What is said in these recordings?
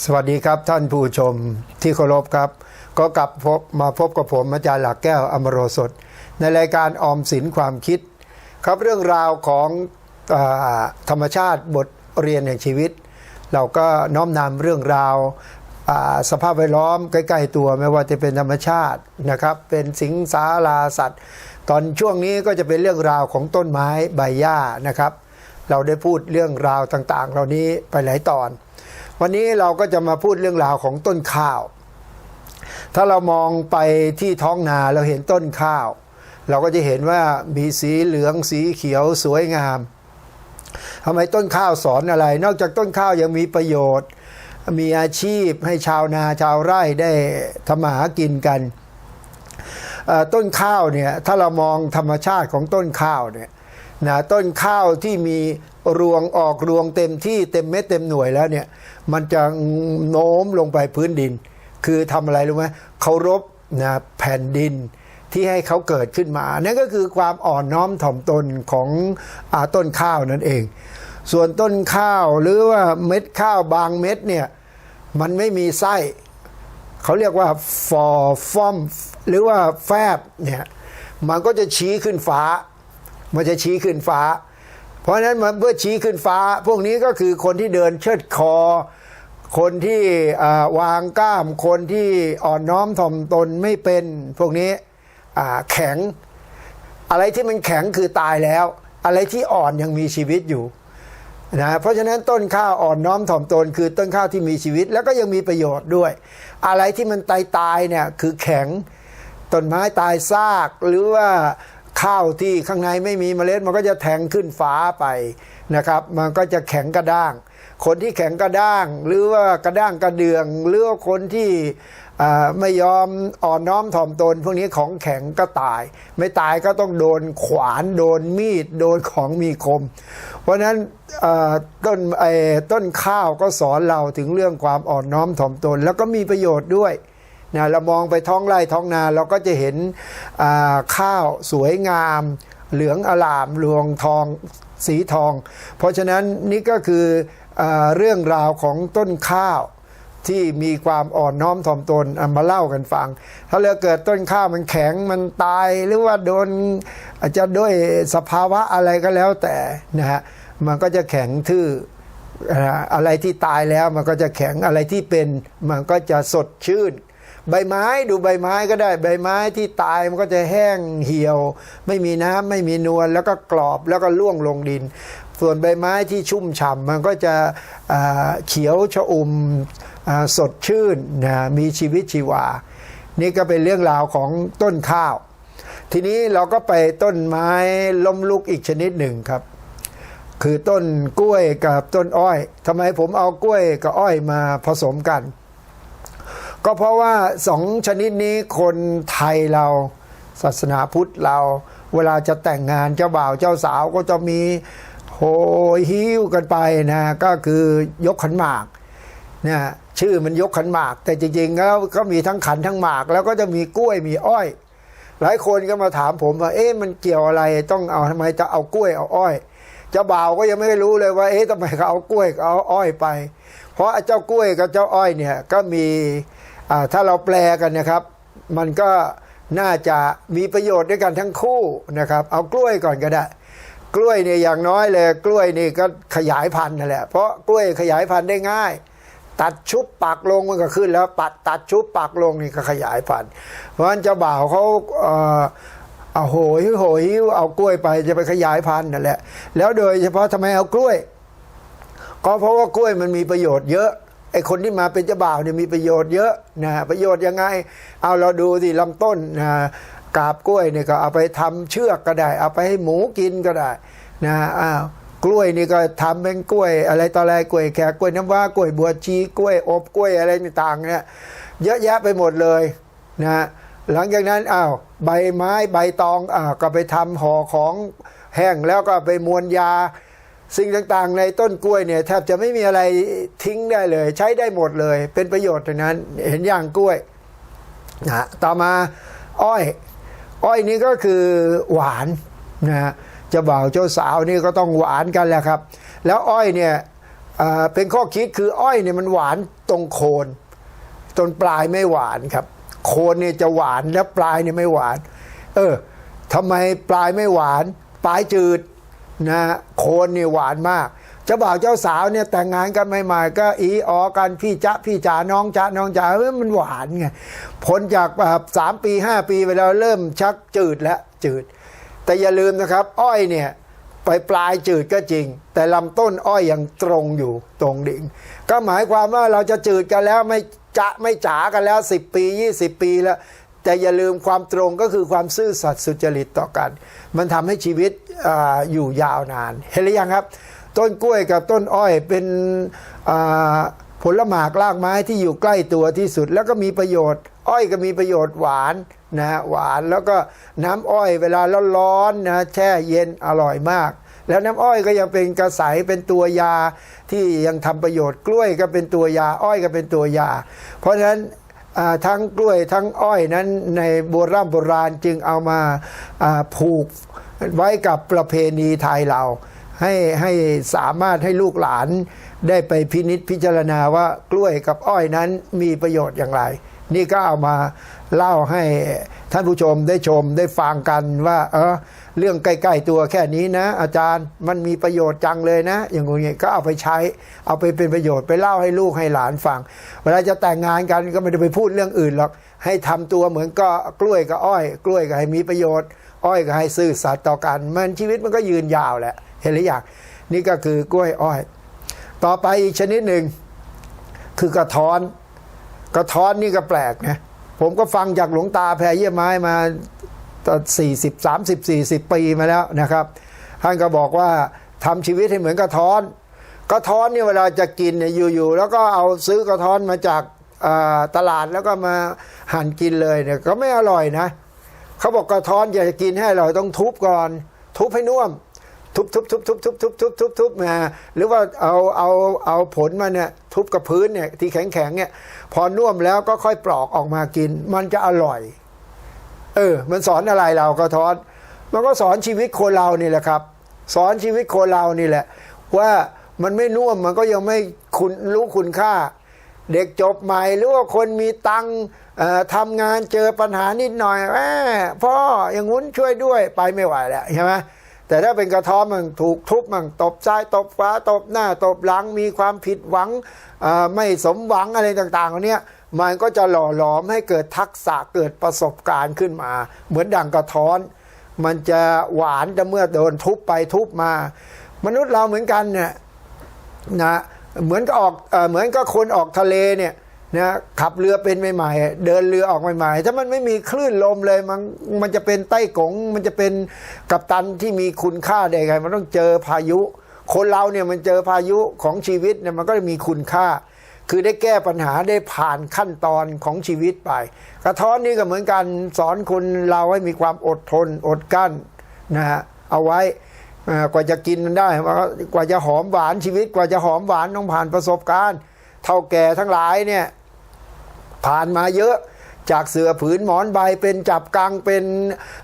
สวัสดีครับท่านผู้ชมที่เคารพครับ ก็กลับพบมาพบกับผมอาจารย์หลักแก้วอมโรสดในรายการออมสินความคิด ครับเรื่องราวของอธรรมชาติบทเรียนแห่งชีวิต เราก็น้อมนำเรื่องราวสภาพแวดล้อมใกล้ ๆ ตัวไม่ว่าจะเป็นธรรมชาตินะครับ เป็นสิงสาราสัตว์ ตอนช่วงนี้ก็จะเป็นเรื่องราวของต้นไม้ใบหญ้านะครับ เราได้พูดเรื่องราวต่างๆ เหล่านี้ไปหลายตอน วันนี้เราก็จะมาพูดเรื่องราวของต้นข้าว ถ้าเรามองไปที่ท้องนาเราเห็นต้นข้าว เราก็จะเห็นว่ามีสีเหลืองสีเขียวสวยงามทำไมต้นข้าวสอนอะไร นอกจากต้นข้าวยังมีประโยชน์ มีอาชีพให้ชาวนาชาวไร่ได้ทำมาหากินกัน ต้นข้าวเนี่ยถ้าเรามองธรรมชาติของต้นข้าวเนี่ย นะต้นข้าวที่มีรวงออกรวงเต็มที่เต็มเม็ดเต็มหน่วยแล้วเนี่ย มันจะโน้มลงไปพื้นดิน คือทำอะไรรู้ไหมเคารพนะแผ่นดินที่ให้เขาเกิดขึ้นมา นั่นก็คือความอ่อนน้อมถ่อมตนของอต้นข้าวนั่นเอง ส่วนต้นข้าวหรือว่าเม็ดข้าวบางเม็ดเนี่ยมันไม่มีไส้เขาเรียกว่าฟอฟอมหรือว่าแฟบเนี่ยมันก็จะชี้ขึ้นฟ้า มันจะชี้ขึ้นฟ้า เพราะฉะนั้นมันเมื่อชี้ขึ้นฟ้า พวกนี้ก็คือคนที่เดินเชิดคอ คนที่วางกล้าม คนที่อ่อนน้อมถ่อมตนไม่เป็นพวกนี้แข็ง อะไรที่มันแข็งคือตายแล้ว อะไรที่อ่อนยังมีชีวิตอยู่นะเพราะฉะนั้นต้นข้าวอ่อนน้อมถ่อมตนคือต้นข้าวที่มีชีวิตแล้วก็ยังมีประโยชน์ด้วย อะไรที่มันตายตายเนี่ยคือแข็งต้นไม้ตายซากหรือว่า ข้าวที่ข้างในไม่มีเมล็ดมันก็จะแทงขึ้นฟ้าไปนะครับ มันก็จะแข็งกระด้าง คนที่แข็งกระด้าง หรือว่ากระด้างกระเดือง หรือว่าคนที่ไม่ยอมอ่อนน้อมถ่อมตน พวกนี้ของแข็งก็ตาย ไม่ตายก็ต้องโดนขวานโดนมีด โดนของมีคม เพราะนั้นต้นไอ้ต้นข้าวก็สอนเราถึงเรื่องความอ่อนน้อมถ่อมตน แล้วก็มีประโยชน์ด้วย นะเรามองไปท้องไร่ท้องนาเราก็จะเห็นข้าวสวยงาม เหลืองอลามรวงทองสีทอง เพราะฉะนั้นนี่ก็คืออเรื่องราวของต้นข้าวที่มีความอ่อนน้อมถ่อมตนเอามาเล่ากันฟัง ถ้าเลือเกิดต้นข้าวมันแข็งมันตายหรือว่าโดนอาจจะด้วยสภาวะอะไรก็แล้วแต่นะฮะมันก็จะแข็งทื่ออะไรที่ตายแล้วมันก็จะแข็งอะไรที่เป็นมันก็จะสดชื่น ใบไม้ดูใบไม้ก็ได้ใบไม้ที่ตายมันก็จะแห้งเหี่ยว ไม่มีน้ำไม่มีนวลแล้วก็กรอบแล้วก็ล่วงลงดิน ส่วนใบไม้ที่ชุ่มฉ่ำมันก็จะเขียวชอุ่มสดชื่นนะมีชีวิตชีวา นี่ก็เป็นเรื่องราวของต้นข้าว ทีนี้เราก็ไปต้นไม้ล้มลุกอีกชนิดหนึ่งครับ คือต้นกล้วยกับต้นอ้อยทำไมผมเอากล้วยกับอ้อยมาผสมกัน ก็เพราะว่าสองชนิดนี้คนไทยเราศาสนาพุทธเรา เวลาจะแต่งงานเจ้าบ่าวเจ้าสาวก็จะมีโหยหิ้วกันไปนะ ก็คือยกขันหมากเนี่ยชื่อมันยกขันหมาก แต่จริงๆแล้วก็มีทั้งขันทั้งหมาก แล้วก็จะมีกล้วยมีอ้อย หลายคนก็มาถามผมว่าเอ๊ะมันเกี่ยวอะไรต้องเอาทำไมจะเอากล้วยเอาอ้อยเจ้าบ่าวก็ยังไม่รู้เลยว่าเอ๊ะทำไมเขาเอากล้วยเอาอ้อยไป เพราะเจ้ากล้วยกับเจ้าอ้อยเนี่ยก็มี ถ้าเราแปลกันนะครับ มันก็น่าจะมีประโยชน์ด้วยกันทั้งคู่นะครับ เอากล้วยก่อนก็ได้ กล้วยเนี่ยอย่างน้อยเลยกล้วยนี่ก็ขยายพันธุ์นั่นแหละเพราะกล้วยขยายพันธุ์ได้ง่าย ตัดชุบปักลงมันก็ขึ้นแล้วปัดตัดชุบปักลงนี่ก็ขยายพันธุ์ เพราะฉะนั้นเจ้าบ่าวเขาเอ่อเอาโหยโหยเอากล้วยไปจะไปขยายพันธุ์นั่นแหละแล้วโดยเฉพาะทำไมเอากล้วย ก็เพราะว่ากล้วยมันมีประโยชน์เยอะ ไอ้คนที่มาเป็นเจ้าบ่าวเนี่ยมีประโยชน์เยอะนะประโยชน์ยังไง เอาเราดูสิลำต้นนะกาบกล้วยเนี่ยก็เอาไปทำเชือกก็ได้ เอาไปให้หมูกินก็ได้นะอ้าวกล้วยนี่ก็ทำเป็นกล้วย อะไรต่ออะไรกล้วยแขกกล้วยน้ำว้ากล้วยบัวชีกล้วยอบกล้วยอะไรต่างๆเนี่ยเยอะแยะไปหมดเลยนะหลังจากนั้นอ้าวใบไม้ใบตองอ้าวก็ไปทำห่อของแห้งแล้วก็ไปมวนยา สิ่งต่างๆ ในต้นกล้วยเนี่ยแทบจะไม่มีอะไรทิ้งได้เลย ใช้ได้หมดเลย เป็นประโยชน์ทั้งนั้นเห็นอย่างกล้วยนะต่อมาอ้อย อ้อยนี่ก็คือหวานนะฮะเจ้าบ่าวเจ้าสาวนี่ก็ต้องหวานกันแหละครับ แล้วอ้อยเนี่ยเป็นข้อคิดคืออ้อยเนี่ยมันหวานตรงโคนจนปลายไม่หวานครับ โคนเนี่ยจะหวานแล้วปลายเนี่ยไม่หวาน เออทำไมปลายไม่หวาน ปลายจืด นะโคนเนี่ยหวานมากเจ้าบ่าวเจ้าสาวเนี่ยแต่งงานกันใหม่ๆก็อีออกันพี่จ๊ะพี่จ๋าน้องจ๊ะน้องจ๋าเฮ้ยมันหวานไงพ้นจากแบบสามปีห้าปีไปแล้วเริ่มชักจืดแล้วจืด แต่อย่าลืมนะครับ อ้อยเนี่ยไปปลายจืดก็จริง แต่ลำต้นอ้อยยังตรงอยู่ตรงดิ่ง ก็หมายความว่าเราจะจืดกันแล้วไม่จะไม่จ๋ากันแล้ว 10 ปี 20 ปีแล้ว แต่อย่าลืมความตรงก็คือความซื่อสัตย์สุจริตต่อกัน มันทำให้ชีวิตออยู่ยาวนาน เห็นหรือยังครับ ต้นกล้วยกับต้นอ้อยเป็นผลหมากรากไม้ที่อยู่ใกล้ตัวที่สุด แล้วก็มีประโยชน์ อ้อยก็มีประโยชน์หวานนะหวานแล้วก็น้ำอ้อยเวลาร้อนๆนะแช่เย็นอร่อยมาก แล้วน้ำอ้อยก็ยังเป็นกระใสเป็นตัวยาที่ยังทำประโยชน์กล้วยก็เป็นตัวยา อ้อยก็เป็นตัวยา เพราะฉะนั้น ทั้งกล้วยทั้งอ้อยนั้นในโบราณโบราณจึงเอามาผูกไว้กับประเพณีไทยเรา ให้ให้สามารถให้ลูกหลานได้ไปพินิษพิจารณาว่ากล้วยกับอ้อยนั้นมีประโยชน์อย่างไร นี่ก็เอามาเล่าให้ท่านผู้ชมได้ชมได้ฟังกันว่าเออ เรื่องใกล้ๆตัวแค่นี้นะ อาจารย์มันมีประโยชน์จังเลยนะ อย่างงี้ก็เอาไปใช้ เอาไปเป็นประโยชน์ไปเล่าให้ลูกให้หลานฟัง เวลาจะแต่งงานกันก็ไม่ได้ไปพูดเรื่องอื่นหรอก ให้ทำตัวเหมือนก็กล้วยกับอ้อย กล้วยก็ให้มีประโยชน์ อ้อยก็ให้ซื่อสัตย์ต่อกัน มันชีวิตมันก็ยืนยาวแหละ เห็นหรือยังนี่ก็คือกล้วยอ้อย ต่อไปอีกชนิดหนึ่งคือกระท้อน กระท้อนนี่ก็แปลกนะผมก็ฟังจากหลวงตาแพรเยี่ยมไม้มา สี่สิบสามสิบสี่สิบปีมาแล้วนะครับ ท่านก็บอกว่าทำชีวิตให้เหมือนกระท้อน กระท้อนเนี่ยเวลาจะกินเนี่ยอยู่ๆแล้วก็เอาซื้อกระท้อนมาจากตลาดแล้วก็มาหั่นกินเลยเนี่ยก็ไม่อร่อยนะเขาบอกกระท้อนอยากจะกินให้อร่อยต้องทุบก่อน ทุบให้น่วม ทุบทุบทุบทุบทุบทุบทุบทุบทุบมาหรือว่าเอาเอาเอาผลมาเนี่ยทุบกับพื้นเนี่ยที่แข็งแข็งๆเนี่ยพอน่วมแล้วก็ค่อยปลอกออกมากิน มันจะอร่อย เออ มันสอนอะไรเรากระท้อน มันก็สอนชีวิตคนเรานี่แหละครับ สอนชีวิตคนเรานี่แหละ ว่ามันไม่น่วมมันก็ยังไม่คุณรู้คุณค่า เด็กจบใหม่หรือว่าคนมีตังทำงานเจอปัญหานิดหน่อยแม่พ่ออย่างงู้นช่วยด้วยไปไม่ไหวแล้วใช่ไหมแต่ถ้าเป็นกระท้อมมันถูกทุบมันตบซ้ายตบขวาตบหน้าตบหลังมีความผิดหวังไม่สมหวังอะไรต่างๆเนี้ย มันก็จะหล่อหลอมให้เกิดทักษะเกิดประสบการณ์ขึ้นมา เหมือนดังกระท้อน มันจะหวานแต่เมื่อโดนทุบไปทุบมา มนุษย์เราเหมือนกันเนี่ยนะเหมือนกับออกเอเหมือนกับคนออกทะเลเนี่ยนะขับเรือเป็นใหม่ๆ เดินเรือออกใหม่ๆ ถ้ามันไม่มีคลื่นลมเลย มันมันจะเป็นไต้กง มันจะเป็นกัปตันที่มีคุณค่าได้ไง มันต้องเจอพายุ คนเราเนี่ยมันเจอพายุของชีวิตเนี่ยมันก็จะมีคุณค่า คือได้แก้ปัญหาได้ผ่านขั้นตอนของชีวิตไป กระท้อนนี่ก็เหมือนกันสอนคนเราให้มีความอดทนอดกั้นนะฮะเอาไว้กว่าจะกินมันได้ กว่าจะหอมหวานชีวิต กว่าจะหอมหวานต้องผ่านประสบการณ์ เท่าแก่ทั้งหลายเนี่ยผ่านมาเยอะจากเสือผืนหมอนใบเป็นจับกังเป็น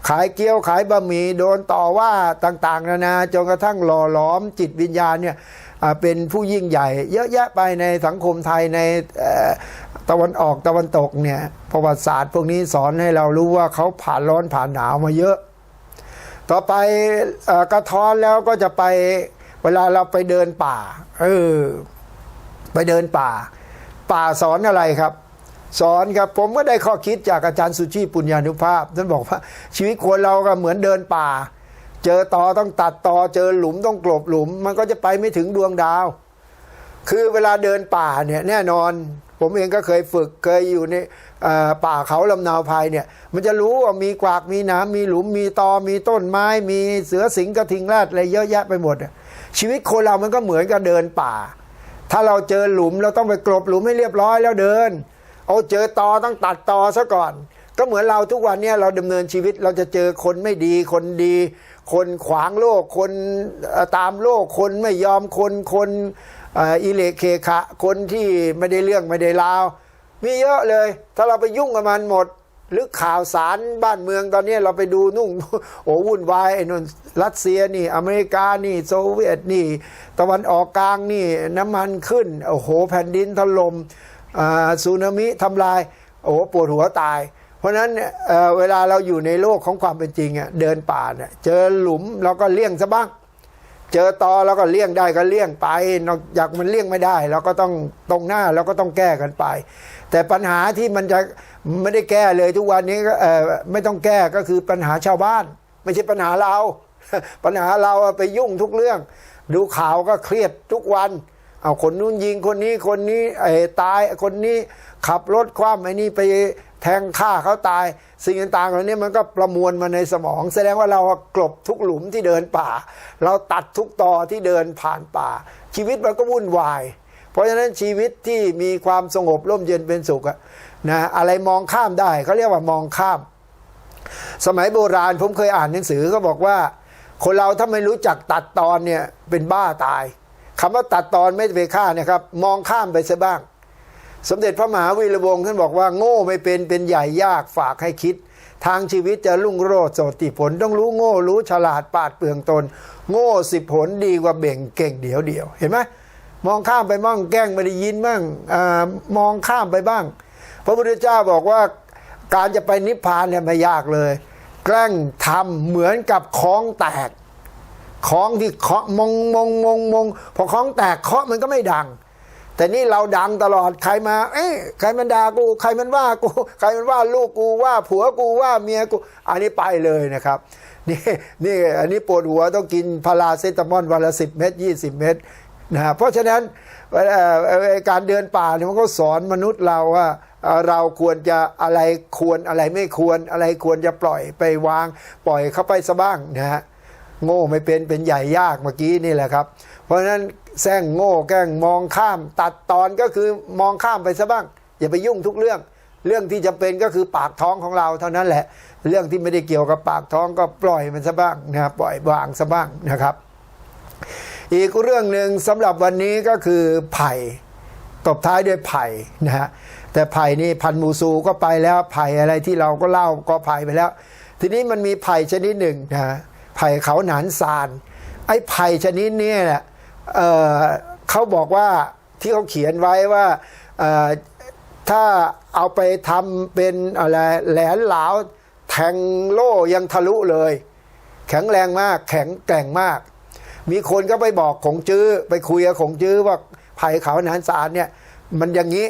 ขายเกี๊ยวขายบะหมี่โดนต่อว่าต่าง ๆ นานาจนกระทั่งหล่อหลอมจิตวิญญาณเนี่ย เป็นผู้ยิ่งใหญ่ เยอะแยะไปในสังคมไทยในตะวันออกตะวันตกเนี่ยประวัติศาสตร์พวกนี้สอนให้เรารู้ว่าเขาผ่านร้อนผ่านหนาวมาเยอะ ต่อไปอกระท้อนแล้วก็จะไปเวลาเราไปเดินป่าเออไปเดินป่า ป่าสอนอะไรครับ สอนครับผมก็ได้ข้อคิดจากอาจารย์สุชีปุญญานุภาพท่านบอกว่าชีวิตคนเราก็เหมือนเดินป่า เจอตอต้องตัดตอเจอหลุมต้องกลบหลุม มันก็จะไปไม่ถึงดวงดาว คือเวลาเดินป่าเนี่ยแน่นอน ผมเองก็เคยฝึกเคยอยู่ในป่าเขาลำนาวภัยเนี่ย มันจะรู้ว่ามีกวากมีน้ำมีหลุมมีตอมีต้นไม้ มีเสือสิงกระทิงแรดอะไรเยอะแยะไปหมดชีวิตคนเรามันก็เหมือนกับเดินป่า ถ้าเราเจอหลุมเราต้องไปกลบหลุมให้เรียบร้อยแล้วเดิน เอาเจอตอต้องตัดตอซะก่อน ก็เหมือนเราทุกวันเนี้เราดำเนินชีวิตเราจะเจอคนไม่ดีคนดี คนขวางโลก คนตามโลก คนไม่ยอมคนคนอิเลเคขะ คนที่ไม่ได้เรื่องไม่ได้ราวมีเยอะเลย ถ้าเราไปยุ่งกับมันหมด หรือข่าวสารบ้านเมืองตอนนี้เราไปดูนุ่งโอ้วุ่นวายไอ้นนรัสเซียนี่ อเมริกานี่โซเวียตนี่ ตะวันออกกลางนี่น้ำมันขึ้นโอ้โหแผ่นดินถล่มอ่าสึนามิทำลาย โอ้โหปวดหัวตาย เพราะฉะนั้นเเวลาเราอยู่ในโลกของความเป็นจริงเดินป่าเนี่ยเจอหลุมเราก็เลี่ยงซะบ้าง เจอตอแล้วก็เลี่ยงได้ก็เลี่ยงไป นอกจากมันเลี่ยงไม่ได้ เราก็ต้องตรงหน้าเราก็ต้องแก้กันไป แต่ปัญหาที่มันจะไม่ได้แก้เลยทุกวันนี้ก็ไม่ต้องแก้ก็คือปัญหาชาวบ้าน ไม่ใช่ปัญหาเรา ปัญหาเราไปยุ่งทุกเรื่อง ดูข่าวก็เครียดทุกวันเอาคนนู้นยิงคนนี้คนนี้ไอ้ตายคนนี้ขับรถคว่ำไอ้นี่ไป แทงฆ่าเขาตาย สิ่งต่างๆเหล่านี้มันก็ประมวลมาในสมอง แสดงว่าเรากลบทุกหลุมที่เดินป่า เราตัดทุกตอที่เดินผ่านป่า ชีวิตมันก็วุ่นวาย เพราะฉะนั้นชีวิตที่มีความสงบร่มเย็นเป็นสุขอะนะอะไรมองข้ามได้เขาเรียกว่ามองข้าม สมัยโบราณผมเคยอ่านหนังสือก็บอกว่า คนเราถ้าไม่รู้จักตัดตอนเนี่ยเป็นบ้าตายคำว่าตัดตอนไม่ไปฆ่าเนะครับ มองข้ามไปซะบ้าง สมเด็จพระมหาวีระวงศ์ท่านบอกว่าโง่ไม่เป็นเป็นใหญ่ยากฝากให้คิด ทางชีวิตจะรุ่งโรจน์โสติผลต้องรู้โง่รู้ฉลาดปาดเปลืองตน โง่สิบผลดีกว่าเบ่งเก่งเดียวเดียว เห็นไหมมองข้ามไปบ้างแกล้งไม่ได้ยินบ้างอมองข้ามไปบ้าง พระพุทธเจ้าบอกว่าการจะไปนิพพานเนี่ยไม่ยากเลย แกล้งทำเหมือนกับของแตกของที่เคาะมงมงมงมงพอของแตกเคาะมันก็ไม่ดัง แต่นี่เราดังตลอดใครมา เอ้ยใครมันด่ากู ใครมันว่ากู ใครมันว่าลูกกูว่าผัวกูว่าเมียกู อันนี้ไปเลยนะครับนี่นี่อันนี้ปวดหัวต้องกินพาราเซตามอลวันละสิบเม็ดยี่สิบเม็ดนะเพราะฉะนั้นการเดินป่าเนี่ยมันก็สอนมนุษย์เราว่าเราควรจะอะไรควรอะไรไม่ควรอะไรควรจะปล่อยไปวาง ปล่อยเข้าไปซะบ้างนะฮะโง่ไม่เป็นเป็นใหญ่ยากเมื่อกี้นี่แหละครับ เพราะฉะนั้น แซงโง่แกล้งมองข้าม ตัดตอนก็คือมองข้ามไปซะบ้าง อย่าไปยุ่งทุกเรื่อง เรื่องที่จะเป็นก็คือปากท้องของเราเท่านั้นแหละ เรื่องที่ไม่ได้เกี่ยวกับปากท้องก็ปล่อยมันซะบ้างนะครับปล่อยวางซะบ้างนะครับ อีกเรื่องหนึ่งสำหรับวันนี้ก็คือไผ่ตบท้ายด้วยไผ่นะฮะแต่ไผ่นี่พันมูซูก็ไปแล้วไผ่อะไรที่เราก็เล่าก็ไผ่ไปแล้ว ทีนี้มันมีไผ่ชนิดหนึ่งนะไผ่เขาหนานซานไอ้ไผ่ชนิดนี้แหละ เเขาบอกว่าที่เขาเขียนไว้ว่าถ้าเอาไปทำเป็นอะไรแหลนเหลาแทงโล่ยังทะลุเลย แข็งแรงมากแข็งแกร่งมาก มีคนก็ไปบอกขงจื้อไปคุยกับขงจื้อว่าไผ่เขาหนานสารเนี่ยมันอย่างนี้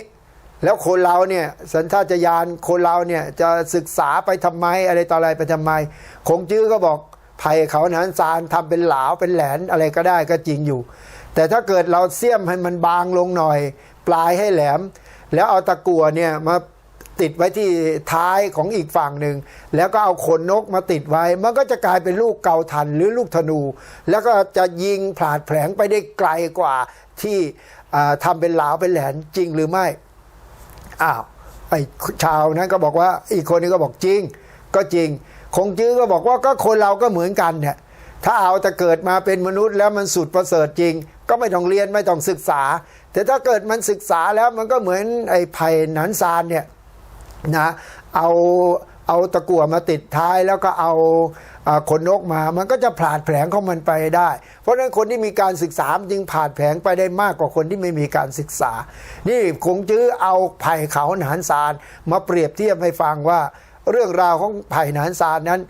แล้วคนเราเนี่ยสัญชาตญาณคนเราเนี่ยจะศึกษาไปทำไมอะไรต่ออะไรไปทำไมคงจื้อก็บอกไผ่เขาหนานสารทำเป็นหลาวเป็นแหลนอะไรก็ได้ก็จริงอยู่ แต่ถ้าเกิดเราเสี้ยมให้มันบางลงหน่อย ปลายให้แหลม แล้วเอาตะกั่วเนี่ยมาติดไว้ที่ท้ายของอีกฝั่งหนึ่ง แล้วก็เอาขนนกมาติดไว้ มันก็จะกลายเป็นลูกเกาทันหรือลูกธนู แล้วก็จะยิงผลาดแผลงไปได้ไกลกว่าที่อ่าทำเป็นหลาวเป็นแหลนจริงหรือไม่อ้าวไอ้ชาวนั้นก็บอกว่าอีกคนนี้ก็บอกจริง ก็จริง คงจื้อก็บอกว่าก็คนเราก็เหมือนกันเนี่ยถ้าเอาแต่เกิดมาเป็นมนุษย์แล้วมันสุดประเสริฐจริง ก็ไม่ต้องเรียนไม่ต้องศึกษา แต่ถ้าเกิดมันศึกษาแล้วมันก็เหมือนไอ้ไผ่หนันซานเนี่ยนะเอาเอาตะกั่วมาติดท้ายแล้วก็เอาขนนกมา มันก็จะผลาดแผลงของมันไปได้ เพราะฉะนั้นคนที่มีการศึกษาจึงผลาดแผลงไปได้มากกว่าคนที่ไม่มีการศึกษา นี่คงจื้อเอาไผ่เขาหนานซานมาเปรียบเทียบให้ฟังว่า เรื่องราวของไผ่หนานซานนั้น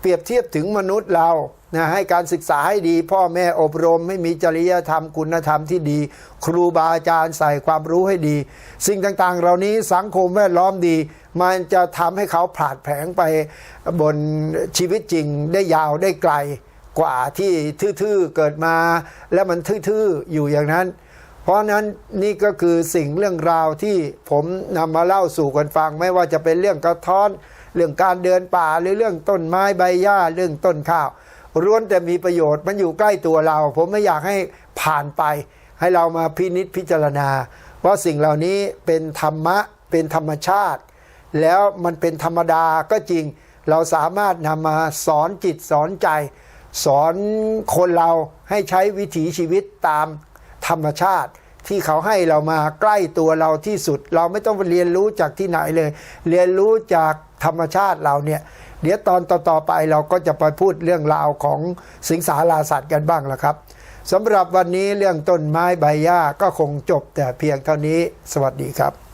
เปรียบเทียบถึงมนุษย์เรา นะให้การศึกษาให้ดี พ่อแม่อบรมไม่มีจริยธรรมคุณธรรมที่ดี ครูบาอาจารย์ใส่ความรู้ให้ดี สิ่งต่างๆ เหล่านี้สังคมแวดล้อมดี มันจะทำให้เขาผาดแผลงไปบนชีวิตจริงได้ยาวได้ไกลกว่าที่ทื่อๆเกิดมา แล้วมันทื่อๆอยู่อย่างนั้น เพราะนั้นนี่ก็คือสิ่งเรื่องราวที่ผมนำมาเล่าสู่กันฟัง ไม่ว่าจะเป็นเรื่องกระท้อน เรื่องการเดินป่าหรือเรื่องต้นไม้ใบหญ้าเรื่องต้นข้าว ล้วนแต่มีประโยชน์มันอยู่ใกล้ตัวเรา ผมไม่อยากให้ผ่านไป ให้เรามาพินิษพิจารณา ว่าสิ่งเหล่านี้เป็นธรรมะเป็นธรรมชาติ แล้วมันเป็นธรรมดาก็จริง เราสามารถนำมาสอนจิตสอนใจ สอนคนเราให้ใช้วิถีชีวิตตามธรรมชาติที่เขาให้เรามาใกล้ตัวเราที่สุด เราไม่ต้องไปเรียนรู้จากที่ไหนเลย เรียนรู้จากธรรมชาติเราเนี่ย เดี๋ยวตอนต่อๆไปเราก็จะไปพูดเรื่องราวของสิงสาราสัตว์กันบ้างละครับสำหรับวันนี้เรื่องต้นไม้ใบหญ้าก็คงจบแต่เพียงเท่านี้ สวัสดีครับ